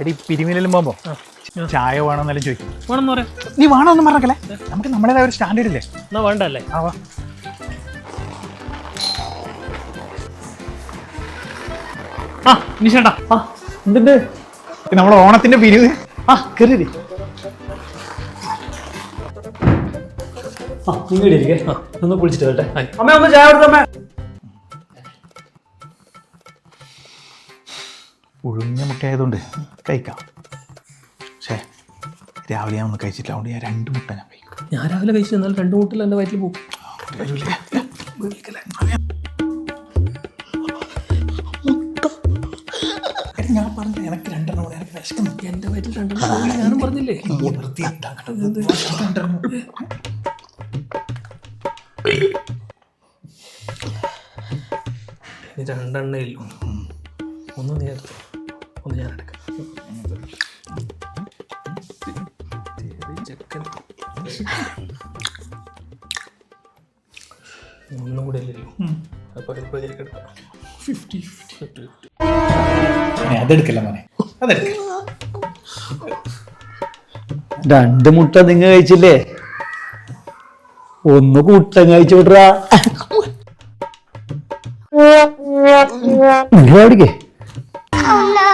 എടി പിരിമിലും പോകുമ്പോ ചായ വേണമെന്നെല്ലാം ചോദിക്കും. വേണമെന്ന് പറയാം. നീ വേണമെന്ന് പറഞ്ഞല്ലേ നമുക്ക് നമ്മുടേതായ ഒരു സ്റ്റാൻഡേർഡ് ഇല്ലേ? എന്നാ വേണ്ടല്ലേ? ആ വാ. ആ നിഷേട്ടാ. ആ ഇത് നമ്മുടെ ഓണത്തിന്റെ പിരിവ്. ആ കയറി ആ നിങ്ങൾ ഇരിക്കേ. ഒന്ന് കുളിച്ചിട്ട് വരട്ടെ. അമ്മ ഒന്ന് ചായ കൊടുത്തമ്മേ പുഴുങ്ങിയ മുട്ടയായതുകൊണ്ട് കഴിക്കാം. പക്ഷേ രാവിലെ ഞാൻ ഒന്ന് കഴിച്ചിട്ടില്ല. അതുകൊണ്ട് ഞാൻ രണ്ട് മുട്ട ഞാൻ കഴിക്കും. ഞാൻ രാവിലെ കഴിച്ചു എന്നാൽ രണ്ട് മുട്ടല്ല എന്റെ വയറ്റിൽ പോകും. ഞാൻ പറഞ്ഞു എനിക്ക് രണ്ടെണ്ണം കൂടെ എനിക്ക് വിശക്കുന്നു. എന്റെ വയറ്റിൽ രണ്ടെണ്ണം ഞാനും പറഞ്ഞില്ലേ? രണ്ടെണ്ണേ? ഇല്ലു ഒന്ന് നേരത്തെ. ഒന്ന് ഞാൻ എടുക്കാം. ചെക്കൻ. ഒന്നും കൂടെ ഇല്ലല്ലോ. അപ്പോൾ ഇപ്പോൾ എടുക്കാം. ഫിഫ്റ്റി ഫിഫ്റ്റി മോനെ, അതെടുക്കല്ല മോനെ? രണ്ട് മുട്ട നിങ്ങ കഴിച്ചില്ലേ? ഒന്ന് കൂട്ടം കഴിച്ചു വിട്രാ. എവിടേക്ക് Oh.